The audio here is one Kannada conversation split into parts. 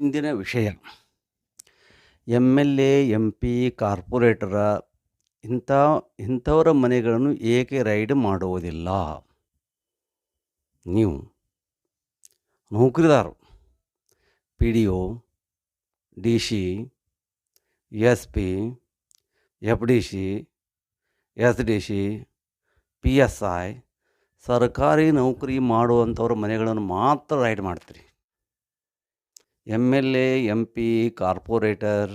ಇಂದಿನ ವಿಷಯ. M L A M P ಕಾರ್ಪೊರೇಟರ ಇಂಥ, ಇಂಥವರ ಮನೆಗಳನ್ನು ಏಕೆ ರೈಡ್ ಮಾಡುವುದಿಲ್ಲ? ನೀವು ನೌಕರಿದಾರರು P D O D C S P F D C S D C P S I ಸರ್ಕಾರಿ ನೌಕರಿ ಮಾಡುವಂಥವ್ರ ಮನೆಗಳನ್ನು ಮಾತ್ರ ರೈಡ್ ಮಾಡ್ತೀರಿ. M L A M P corporator,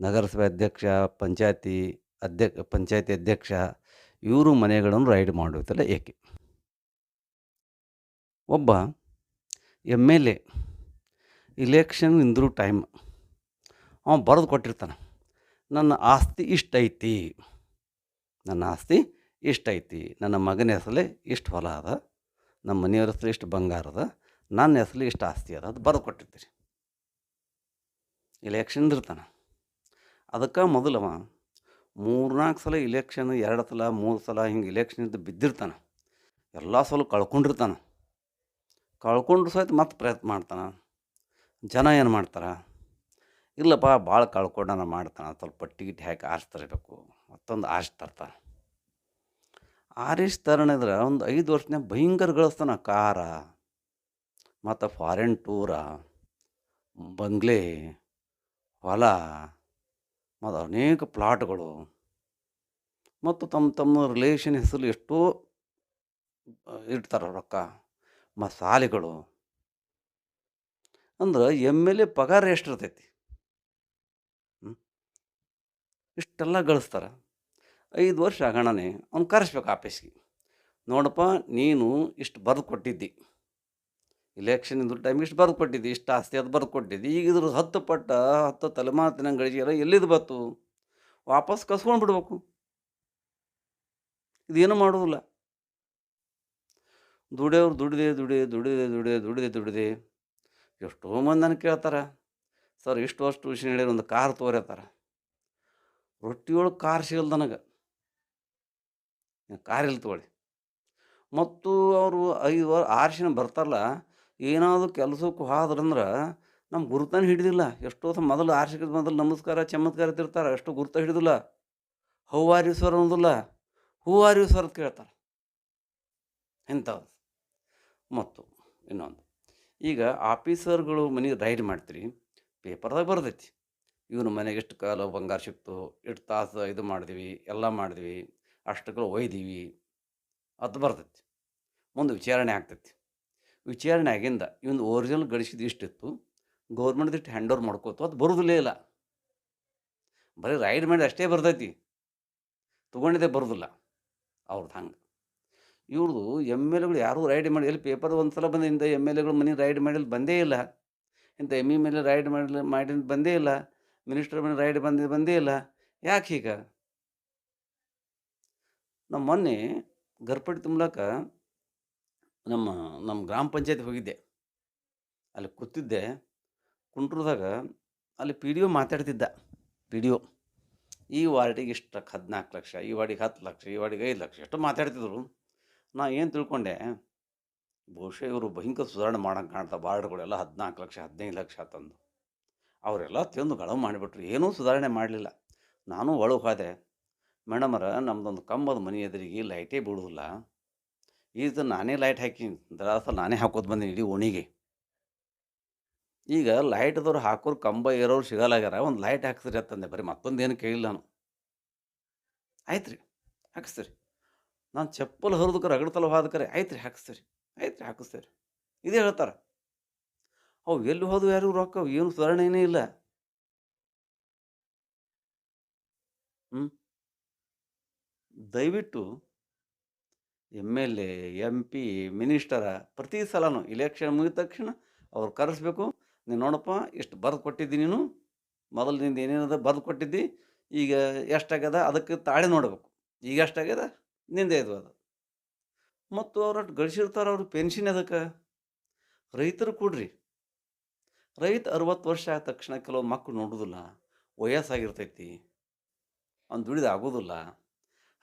ನಗರಸಭೆ ಅಧ್ಯಕ್ಷ, ಪಂಚಾಯತಿ ಅಧ್ಯಕ್ಷ ಪಂಚಾಯತಿ ಅಧ್ಯಕ್ಷ, ಇವರು ಮನೆಗಳನ್ನು ರೈಡ್ ಮಾಡುತ್ತಲ್ಲ ಏಕೆ? ಒಬ್ಬ ಎಂ ಎಲ್ ಎ ಇಲೆಕ್ಷನ್ ಇಂದ್ರೂ ಟೈಮ್ ಅವ ಬರೆದು ಕೊಟ್ಟಿರ್ತಾನೆ. ನನ್ನ ಆಸ್ತಿ ಇಷ್ಟೈತಿ. ನನ್ನ ಆಸ್ತಿ ಇಷ್ಟೈತಿ. ನನ್ನ ಮಗನ ಹೆಸಲೇ ಇಷ್ಟು ಹೊಲ ಅದ. ನಮ್ಮ ಮನೆಯವ್ರ ಹೆಸರು ಇಷ್ಟು ಬಂಗಾರದ ನನ್ನ ಹೆಸರಲ್ಲಿ ಇಷ್ಟು ಆಸ್ತಿ ಅದ ಅದು ಬರೆದು ಕೊಟ್ಟಿರ್ತೀರಿ ಇಲೆಕ್ಷನ್ ಇರ್ತಾನೆ ಅದಕ್ಕೆ ಮೊದಲವ ಮೂರ್ನಾಲ್ಕು ಸಲ ಇಲೆಕ್ಷನ್ ಎರಡು ಸಲ, ಮೂರು ಸಲ ಹಿಂಗೆ ಇಲೆಕ್ಷನ್ ಇದ್ದು ಬಿದ್ದಿರ್ತಾನೆ. ಎಲ್ಲ ಸಲ ಕಳ್ಕೊಂಡಿರ್ತಾನೆ. ಕಳ್ಕೊಂಡ್ರು ಸಹಿತ ಮತ್ತೆ ಪ್ರಯತ್ನ ಮಾಡ್ತಾನೆ. ಜನ ಏನು ಮಾಡ್ತಾರೆ? ಇಲ್ಲಪ್ಪ ಭಾಳ ಕಳ್ಕೊಂಡನ ಮಾಡ್ತಾನೆ. ಸ್ವಲ್ಪ ಟಿಕೆಟ್ ಹಾಕಿ ಆರಿಸ್ತರಬೇಕು ಮತ್ತೊಂದು ಆರಿಸಿ ತರ್ತಾನೆ. ಆರಿಸಿ ತರಣಿದ್ರೆ ಒಂದು ಐದು ವರ್ಷನ್ಯಾಗ ಭಯಂಕರ ಗಳಿಸ್ತಾನೆ ಕಾರ, ಮತ್ತು ಫಾರಿನ್ ಟೂರ ಬಂಗ್ಲೆ. ಹೊಲ, ಮತ್ತು ಅನೇಕ ಪ್ಲಾಟ್ಗಳು ಮತ್ತು ತಮ್ಮ ತಮ್ಮ ರಿಲೇಷನ್ ಹೆಸರು ಎಷ್ಟೋ ಇಡ್ತಾರೆ ರೊಕ್ಕ, ಮತ್ತು ಸಾಲಿಗಳು. ಅಂದ್ರೆ ಎಂ ಎಲ್ ಎ ಪಗಾರ ಎಷ್ಟು ಇರ್ತೈತಿ ಇಷ್ಟೆಲ್ಲ ಗಳಿಸ್ತಾರೆ. ಐದು ವರ್ಷ ಆಗೋಣನೆ ಅವ್ನು ಕರೆಸ್ಬೇಕು ಆಫೀಸ್ಗೆ. ನೋಡಪ್ಪ, ನೀನು ಇಷ್ಟು ಬರೆದು ಕೊಟ್ಟಿದ್ದಿ. ಇಲೆಕ್ಷನ್ ಇದ್ರ ಟೈಮ್ ಇಷ್ಟು ಬರೆದು ಕೊಟ್ಟಿದ್ದು ಇಷ್ಟು ಆಸ್ತಿ ಅದು ಬರೆದು ಕೊಟ್ಟಿದ್ದು ಈಗ ಇದ್ರ ಹತ್ತು ಪಟ್ಟ, ಹತ್ತು ತಲೆಮಾತಿನ ಗಳಿಗೆಲ್ಲ ಎಲ್ಲಿದ್ದು ಬತ್ತು? ವಾಪಸ್ ಕಸ್ಕೊಂಡು ಬಿಡ್ಬೇಕು. ಇದೇನು ಮಾಡೋದಿಲ್ಲ. ದುಡಿಯೋರು ದುಡಿದೆ ದುಡಿ ದುಡಿದೆ ದುಡಿದೆ ದುಡಿದೆ ದುಡಿದೆ ಎಷ್ಟೋ ಮಂದಿ ನನಗೆ ಕೇಳ್ತಾರೆ. ಸರ್, ಇಷ್ಟು ವರ್ಷ ಟ್ಯೂಷನ್ ಹೇಳಿ ಒಂದು ಕಾರ್ ತೋರ್ಯತ್ತಾರ ರೊಟ್ಟಿ ಒಳಗೆ ಕಾರ್ ಸಿಗಲ್ಲ ನನಗೆ. ಕಾರ್ ಇಲ್ಲಿ ತೊಗೊಳ್ಳಿ? ಮತ್ತು ಅವರು ಐದು ವರ್ ಆರ್ಸಿನ ಬರ್ತಾರಲ್ಲ ಏನಾದರೂ ಕೆಲಸಕ್ಕೆ ಹಾದ್ರಂದ್ರೆ ನಮ್ಮ ಗುರುತನ ಹಿಡಿದಿಲ್ಲ. ಎಷ್ಟೋ ಮೊದಲು ಆರ್ಷಿಕ ಮೊದಲು ನಮಸ್ಕಾರ, ಚಮತ್ಕಾರ ತಿರ್ತಾರೆ, ಅಷ್ಟು ಗುರುತ ಹಿಡಿದಿಲ್ಲ. ಹೌ ಆರ್ ಯು ಸರ್ ಅನ್ನೋದಿಲ್ಲ. ಹೂ ಆರ್ ಯು ಸರ್ ಅಂತ ಕೇಳ್ತಾರೆ. ಇಂಥವ್ ಮತ್ತು ಇನ್ನೊಂದು. ಈಗ ಆಫೀಸರ್ಗಳು ಮನೆಗೆ ರೈಡ್ ಮಾಡ್ತೀರಿ, ಪೇಪರ್ದಾಗ ಬರ್ತೈತಿ. ಇವನು ಮನೆಗೆ ಎಷ್ಟು ಕಾಲ ಬಂಗಾರ ಸಿಕ್ತು, ಎಷ್ಟು ತಾಸು ಇದು ಮಾಡಿದ್ವಿ, ಎಲ್ಲ ಮಾಡಿದ್ವಿ ಅಷ್ಟಕ್ಕೆ ಒಯ್ದೀವಿ. ಅದು ಬರ್ತೈತಿ. ಮುಂದೆ ವಿಚಾರಣೆ ಆಗ್ತೈತಿ. ವಿಚಾರಣೆ ಆಗಿಂದ ಇವನು ಒರಿಜಿನಲ್ ಗಳಿಸಿದ ಇಷ್ಟಿತ್ತು. ಗೌರ್ಮೆಂಟ್ದು ಇಷ್ಟು ಹ್ಯಾಂಡ್ ಓವರ್ ಮಾಡ್ಕೋತು. ಅದು ಬರೋದಿಲ್ಲೇ ಇಲ್ಲ. ಬರೀ ರೈಡ್ ಮಾಡಿ ಅಷ್ಟೇ ಬರ್ತೈತಿ. ತೊಗೊಂಡಿದ್ದೆ ಬರೋದಿಲ್ಲ. ಅವ್ರದ್ದು ಹಂಗೆ. ಇವ್ರದ್ದು ಎಂ ಎಲ್ ಎಗಳು ಯಾರೂ ರೈಡ್ ಮಾಡಿ, ಎಲ್ಲಿ ಪೇಪರ್ ಒಂದು ಸಲ ಬಂದಿಂದ ಎಂ ಎಲ್ ಎಗಳು ಮನೆ ರೈಡ್ ಮಾಡಿಲ್ಲ, ಬಂದೇ ಇಲ್ಲ. ಇಂಥ ಎಂ ಇ ಮೇಲೆ ರೈಡ್ ಮಾಡಲಿ ಮಾಡಿ ಬಂದೇ ಇಲ್ಲ. ಮಿನಿಸ್ಟರ್ ಮೇಲೆ ರೈಡ್ ಬಂದಿದ್ದು ಬಂದೇ ಇಲ್ಲ. ಯಾಕೆ ಹೀಗ? ನಮ್ಮ ಮೊನ್ನೆ ಗರ್ಪಡಿ ತುಂಬಲಾಕ ನಮ್ಮ ನಮ್ಮ ಗ್ರಾಮ ಪಂಚಾಯತ್ ಹೋಗಿದ್ದೆ. ಅಲ್ಲಿ ಕೂತಿದ್ದೆ. ಕುಂಟ್ರದಾಗ ಅಲ್ಲಿ ಪಿ ಡಿ ಒ ಮಾತಾಡ್ತಿದ್ದ. ಪಿ ಡಿ ಒ ಈ ವಾರ್ಡಿಗೆ ಇಷ್ಟು ಹದಿನಾಲ್ಕು ಲಕ್ಷ, ಈ ವಾರ್ಡಿಗೆ ಹತ್ತು ಲಕ್ಷ, ಈ ವಾರ್ಡಿಗೆ ಐದು ಲಕ್ಷ ಎಷ್ಟು ಮಾತಾಡ್ತಿದ್ರು. ನಾ ಏನು ತಿಳ್ಕೊಂಡೆ? ಬಹುಶಃ ಇವರು ಭಯಂಕರ ಸುಧಾರಣೆ ಮಾಡೋಂಗೆ ಕಾಣ್ತಾ ವಾರ್ಡ್ಗಳೆಲ್ಲ ಹದಿನಾಲ್ಕು ಲಕ್ಷ, ಹದಿನೈದು ಲಕ್ಷ ತಂದು. ಅವರೆಲ್ಲ ತಿಂದು ಗಳವು ಮಾಡಿಬಿಟ್ರು. ಏನೂ ಸುಧಾರಣೆ ಮಾಡಲಿಲ್ಲ. ನಾನು ಒಳಗೆ ಹೋದೆ. ಮೇಡಮರ ನಮ್ಮದೊಂದು ಕಂಬದ ಮನೆ ಎದುರಿಗೆ ಲೈಟೇ ಬಿಡೋದಿಲ್ಲ ಇದು ನಾನೇ ಲೈಟ್ ಹಾಕೀನಿ. ದರಾಸ ನಾನೇ ಹಾಕೋದು ಬಂದೀನಿ ಇಡೀ ಓಣಿಗೆ. ಈಗ ಲೈಟ್ದವ್ರು ಹಾಕೋರು ಕಂಬ ಏರೋರು ಸಿಗಲಾಗ್ಯಾರ, ಒಂದು ಲೈಟ್ ಹಾಕ್ಸ್ರಿ ಅಂತಂದೆ. ಬರೀ ಮತ್ತೊಂದು ಏನು ಕೇಳಿಲ್ಲ ನಾನು. ಆಯ್ತು ರೀ ಹಾಕಿಸ್ತೀರಿ ನಾನು ಚಪ್ಪಲ್ ಹರಿದಕ್ಕೆ ರಗಡ್ತಲ ಹೋದಕರೆ ಆಯ್ತು ರೀ ಹಾಕಿಸ್ತೀರಿ ಆಯ್ತು ರೀ ಹಾಕಿಸ್ತೀರಿ ಇದೇ ಹೇಳ್ತಾರೆ. ಅವು ಎಲ್ಲಿ ಹೋದ್ವು ಯಾರು ರೊಕ್ಕ? ಏನು ಸುಧಾರಣೆನೇ ಇಲ್ಲ. ಹ್ಞೂ ದಯವಿಟ್ಟು M L A M P ಮಿನಿಸ್ಟರ ಪ್ರತಿ ಸಲನೂ. ಇಲೆಕ್ಷನ್ ಮುಗಿದ ತಕ್ಷಣ ಅವ್ರು ಕರೆಸ್ಬೇಕು, ನೀನು ನೋಡಪ್ಪ, ಇಷ್ಟು ಬರೆದು ಕೊಟ್ಟಿದ್ದಿ ನೀನು, ಮೊದಲಿನಿಂದ ಏನೇನದ ಬರೆದು ಕೊಟ್ಟಿದ್ದಿ, ಈಗ ಎಷ್ಟಾಗ್ಯದ, ಅದಕ್ಕೆ ತಾಳೆ ನೋಡಬೇಕು. ಈಗ ಎಷ್ಟಾಗ್ಯದ, ನಿಂದೆ ಇದು ಅದು. ಮತ್ತು ಅವ್ರಟ್ಟು ಗಳಿಸಿರ್ತಾರೆ ಅವ್ರ ಪೆನ್ಷನ್ ಅದಕ್ಕೆ. ರೈತರು ಕೊಡ್ರಿ. ರೈತ ಅರವತ್ತು ವರ್ಷ ಆದ ತಕ್ಷಣ ಕೆಲವು ಮಕ್ಕಳು ನೋಡೋದಿಲ್ಲ, ವಯಸ್ಸಾಗಿರ್ತೈತಿ ಅವ್ನು ದುಡಿದು ಆಗೋದಿಲ್ಲ.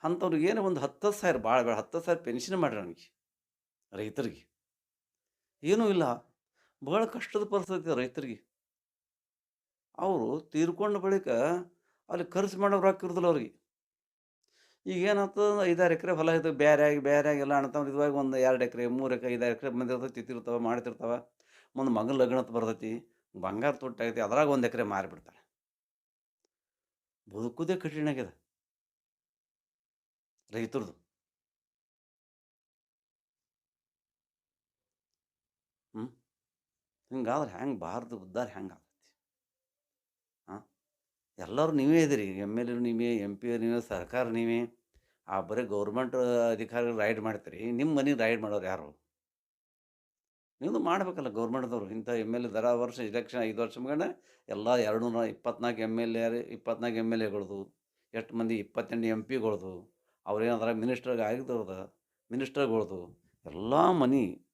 ಅಂಥವ್ರಿಗೆ ಏನು ಒಂದು ಹತ್ತು ಸಾವಿರ ಭಾಳ ಬೇಡ, ಹತ್ತು ಸಾವಿರ ಪೆನ್ಷನ್ ಮಾಡ್ರಿ ನನಗೆ ರೈತರಿಗೆ. ಏನೂ ಇಲ್ಲ ಭಾಳ ಕಷ್ಟದ ಪರಿಸ್ಥಿತಿ ರೈತರಿಗೆ. ಅವರು ತೀರ್ಕೊಂಡ ಬಳಿಕ ಅಲ್ಲಿ ಖರ್ಚು ಮಾಡೋ ರೊಕ್ಕ ಅವ್ರಿಗೆ. ಈಗ ಏನಾಗ್ತದೆ ಐದಾರು ಎಕರೆ ಹೊಲ ಇದ್ದಾವೆ ಬೇರೆ ಆಗಿ ಬೇರೆ ಆಗಿ ಎಲ್ಲ ಅಣ್ತಾವ್ರು ಒಂದು ಎರಡು ಎಕರೆ, ಮೂರು ಎಕರೆ, ಐದಾರು ಎಕರೆ ಮಂದಿ ತಿತ್ತಿರ್ತಾವೆ ಮಾಡ್ತಿರ್ತಾವೆ ಮುಂದೆ ಮಗನ ಲಗ್ನ ಅಂತ ಬರ್ತೈತಿ, ಬಂಗಾರ ತೊಟ್ಟಾಗೈತಿ, ಅದ್ರಾಗ ಒಂದು ಎಕರೆ ಮಾರಿಬಿಡ್ತಾರೆ. ಬದುಕುದೇ ಕಠಿಣ ಆಗ್ಯದ. ರೈತರದು ಹ್ಞೂ ಹಿಂಗಾದ್ರೆ ಹೆಂಗೆ ಭಾರತ ಉದ್ಧಾರ ಹೆಂಗೆ ಆಗ್ತೈತಿ? ಹಾಂ ಎಲ್ಲರೂ ನೀವೇ ಇದ್ರಿ. ಎಂ ಎಲ್ ಎರು ನೀವೇ ಎಂ ಪಿ ನೀವೇ, ಸರ್ಕಾರ ನೀವೇ. ಆ ಬರೀ ಗೌರ್ಮೆಂಟ್ ಅಧಿಕಾರಿಗಳು ರೈಡ್ ಮಾಡ್ತೀರಿ. ನಿಮ್ಮ ಮನೆಗೆ ರೈಡ್ ಮಾಡೋರು ಯಾರು? ನೀವು ಮಾಡಬೇಕಲ್ಲ ಗೌರ್ಮೆಂಟ್ದವ್ರು. ಇಂಥ ಎಂ ಎಲ್ ಎ ದರ ವರ್ಷ ಇಲೆಕ್ಷನ್ ಐದು ವರ್ಷ ಮುಗಣ ಎಲ್ಲ ಎರಡು ನೂರ ಇಪ್ಪತ್ನಾಲ್ಕು ಎಂ ಎಲ್ ಎ ಇಪ್ಪತ್ನಾಲ್ಕು ಎಂ ಎಲ್ ಎಗಳ್ದು, ಎಷ್ಟು ಮಂದಿ? ಇಪ್ಪತ್ತೆಂಟು ಎಂ ಪಿಗಳದು. ಅವ್ರೇನಾದ್ರ ಮಿನಿಸ್ಟರ್ಗೆ ಆಗಿದ್ದವ್ರದ, ಮಿನಿಸ್ಟರ್ಗಳದು ಎಲ್ಲ ಮನಿ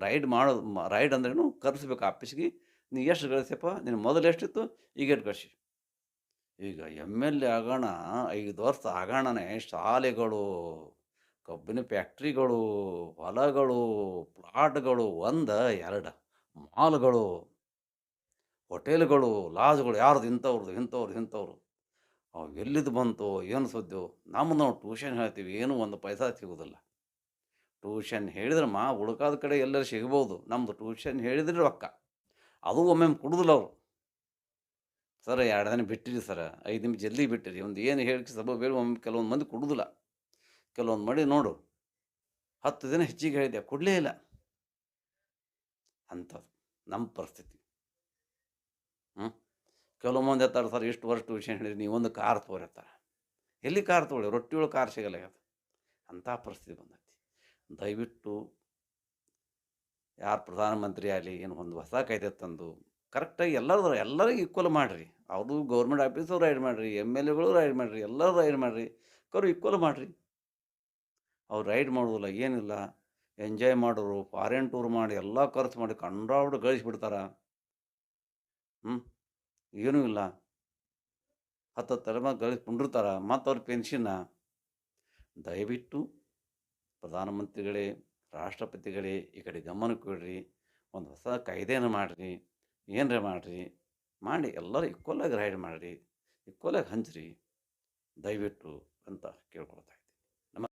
ರೈಡ್ ಮಾಡೋದು ರೈಡ್ ಅಂದ್ರೇನು ಕರೆಸ್ಬೇಕು ಆಫೀಸ್ಗೆ. ನೀ ಎಷ್ಟು ಗಳಿಸ್ಯಪ್ಪ ನಿನ್ನ ಮೊದಲು ಎಷ್ಟಿತ್ತು? ಈಗ ಎಷ್ಟು ಕಳಿಸಿ. ಈಗ ಎಂ ಎಲ್ ಎ ಆಗೋಣ, ಐದು ವರ್ಷ ಆಗೋಣನೇ, ಶಾಲೆಗಳು, ಕಬ್ಬಿನ ಫ್ಯಾಕ್ಟ್ರಿಗಳು, ಹೊಲಗಳು, ಪ್ಲಾಟ್ಗಳು, ಒಂದು, ಎರಡು, ಮಾಲ್ಗಳು, ಹೋಟೆಲ್ಗಳು, ಲಾಜ್ಗಳು, ಯಾರ್ದು ಇಂಥವ್ರದ್ದು ಇಂಥವ್ರದ್ದು ಇಂಥವ್ರು ಅವು ಎಲ್ಲಿದ್ದು ಬಂತು, ಏನು ಸುದ್ದಿ ನಮ್ಮ ನಾವು ಟ್ಯೂಷನ್ ಹೇಳ್ತೀವಿ, ಏನೂ ಒಂದು ಪೈಸಾ ಸಿಗೋದಿಲ್ಲ. ಟ್ಯೂಷನ್ ಹೇಳಿದ್ರೆ ಮಾ ಉಳ್ಕಾದ ಕಡೆ ಎಲ್ಲರೂ ಸಿಗ್ಬೋದು ನಮ್ಮದು ಟ್ಯೂಷನ್ ಹೇಳಿದ್ರೆ ರೊಕ್ಕ. ಅದು ಒಮ್ಮೊಮ್ಮೆ ಕೊಡುದಿಲ್ಲ ಅವರು. ಸರ್, ಎರಡು ದಿನ ಬಿಟ್ಟಿರಿ ಸರ್, ಐದು ನಿಮಿಷ ಜಲ್ದಿ ಬಿಟ್ಟಿರಿ, ಒಂದು ಏನು ಹೇಳಿ ಸಭೆ ಬೇಡ ಒಮ್ಮೆ ಕೆಲವೊಂದು ಮಂದಿ ಕೊಡುದಿಲ್ಲ. ಕೆಲವೊಂದು ಮಾಡಿ ನೋಡು, ಹತ್ತು ದಿನ ಹೆಚ್ಚಿಗೆ ಹೇಳಿದೆ ಕೊಡಲೇ ಇಲ್ಲ. ಅಂಥದ್ದು, ನಮ್ಮ ಪರಿಸ್ಥಿತಿ. ಹ್ಞೂ ಕೆಲವು ಮಂದಿ ಹೇಳ್ತಾರೆ ಸರ್, ಇಷ್ಟು ವರ್ಷ ಟ್ಯೂಷನ್ ನೀವು ಒಂದು ಕಾರ್ ತೋರಿರ್ತಾರೆ ಎಲ್ಲಿ ಕಾರ್ ತೊಗೊಳ್ಳಿ? ರೊಟ್ಟಿ ಒಳಗೆ ಕಾರ್ ಸಿಗಲ್ಲ ಅದು ಅಂಥ ಪರಿಸ್ಥಿತಿ ಬಂದೈತಿ. ದಯವಿಟ್ಟು ಯಾರು ಪ್ರಧಾನಮಂತ್ರಿ ಆಗಲಿ, ಏನು ಒಂದು ಹೊಸ ಕಾಯ್ದೆ ತಂದು ಕರೆಕ್ಟಾಗಿ ಎಲ್ಲರೂ ಎಲ್ಲರಿಗೂ ಈಕ್ವಲ್ ಮಾಡಿರಿ. ಅವರು ಗೌರ್ಮೆಂಟ್ ಆಫೀಸರು ರೈಡ್ ಮಾಡಿರಿ ಎಂ ಎಲ್ ಎಗಳು ರೈಡ್ ಮಾಡಿರಿ, ಎಲ್ಲರೂ ರೈಡ್ ಮಾಡಿರಿ, ಕರು ಈಕ್ವಲ್ ಮಾಡಿರಿ. ಅವ್ರು ರೈಡ್ ಮಾಡೋದಿಲ್ಲ, ಏನಿಲ್ಲ. ಎಂಜಾಯ್ ಮಾಡೋರು ಫಾರಿನ್ ಟೂರ್ ಮಾಡಿ, ಎಲ್ಲ ಖರ್ಚು ಮಾಡಿ ಕಂಡ್ರಾವ್ಡು ಗಳಿಸ್ಬಿಡ್ತಾರೆ. ಹ್ಞೂ ಏನೂ ಇಲ್ಲ. ಹತ್ತು ತಲೆಮಾರು ಗಳಿಸ್ಕೊಂಡಿರ್ತಾರೆ ಮತ್ತು ಅವ್ರ ಪೆನ್ಷನ್ನ ದಯವಿಟ್ಟು ಪ್ರಧಾನಮಂತ್ರಿಗಳೇ, ರಾಷ್ಟ್ರಪತಿಗಳೇ, ಈ ಕಡೆ ಗಮನ ಕೊಡ್ರಿ, ಒಂದು ಹೊಸ ಕಾಯ್ದೆಯನ್ನು ಮಾಡಿರಿ, ಏನರ ಮಾಡಿರಿ, ಮಾಡಿ, ಎಲ್ಲರೂ ಈಕ್ವಲಾಗಿ ರೈಡ್ ಮಾಡಿರಿ ಈಕ್ವಲಾಗಿ ಹಂಚ್ರಿ, ದಯವಿಟ್ಟು ಅಂತ ಕೇಳ್ಕೊಳ್ತಾ